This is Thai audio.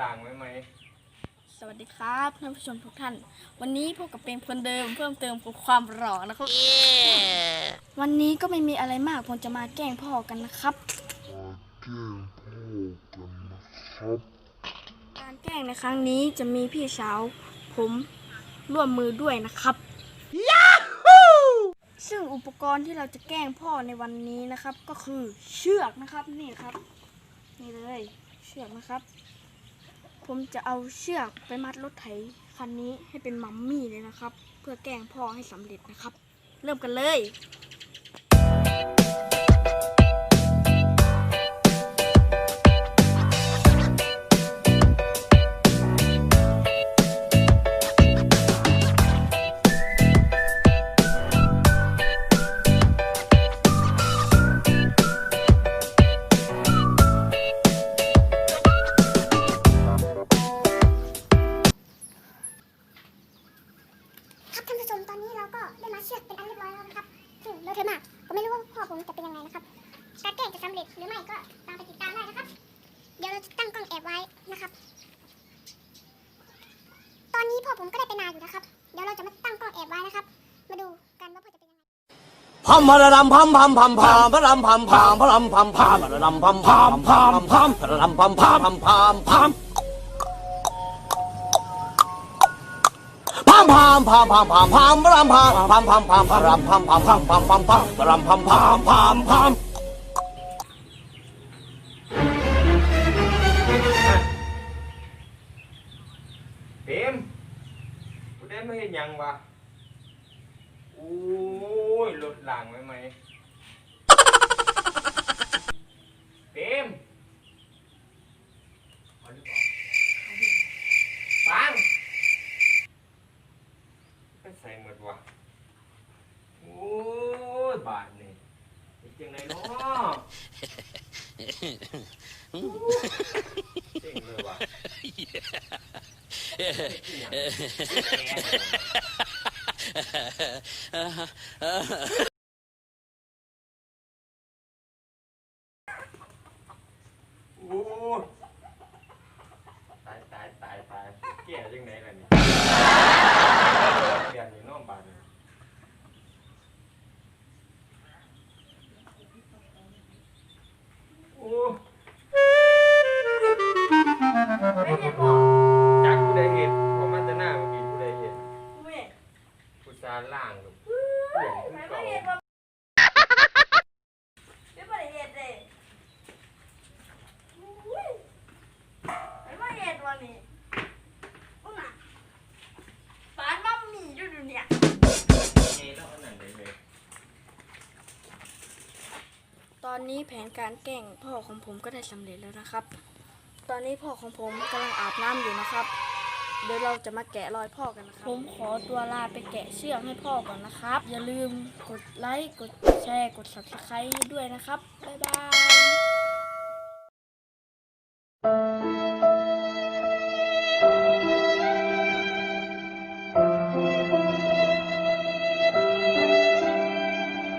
ล้างไว้ไหม สวัสดีครับท่านผู้ชมทุกท่าน วันนี้พบกับเป็นคนเดิมเพิ่มเติมความหล่อนะครับ วันนี้ก็ไม่มีอะไรมากผมจะมาแกล้งพ่อกันนะครับ การแกล้งในครั้งนี้จะมีพี่สาวผมร่วมมือด้วยนะครับ ซึ่งอุปกรณ์ที่เราจะแกล้งพ่อในวันนี้นะครับ ก็คือเชือกนะครับนี่ครับ นี่เลย เชือกนะครับ ผมจะเอาเชือกไปมัดรถไถคันนี้ให้เป็นมัมมี่เลยนะครับ เพื่อแกล้งพ่อให้สำเร็จนะครับ เริ่มกันเลย เลอะเทอะมากผมไม่รู้ว่าพ่อผมจะเป็นยังไงนะครับการแกล้งจะสำเร็จหรือไม่ก็ตามไปติดตามได้นะครับ เดี๋ยวเราจะตั้งกล้องแอบไว้นะครับ ตอนนี้พ่อผมก็ได้ไปนาอยู่นะครับ เดี๋ยวเราจะมาตั้งกล้องแอบไว้นะครับ มาดูกันว่าพ่อจะเป็นยังไงพัมพะระดำพัมพัมพัมพามพะรำพัมพามพะรำพัมพามพะระดำพัมพามพามพามพะระดำพัมพามพัมพาม พามพามพามพามพามพามพามพะรำพามพามพามพามพะรำพัมพามพามพามพามพามพะรำพัมพามพามพามเต็มกูได้ไม่เห็นยังวะโอ้ยรถล้างไหมไหมเต็มเอาหรือเปล่าฟังไปใส่หมดวะโอ้ยบาทนี่ เป็นจังไรเนาะเจ๋งเลยว่ะโยไงแล้วอันนั้นได้เลยตอนนี้แผนการแกล้งพ่อของผมก็ได้สำเร็จแล้วนะครับ ตอนนี้พ่อของผมกำลังอาบน้ำอยู่นะครับ เดี๋ยวเราจะมาแกะรอยพ่อกันนะครับ ผมขอตัวลาไปแกะเชือกให้พ่อก่อนนะครับ อย่าลืมกดไลค์ กดแชร์ กด subscribe ด้วยนะครับ บ๊ายบาย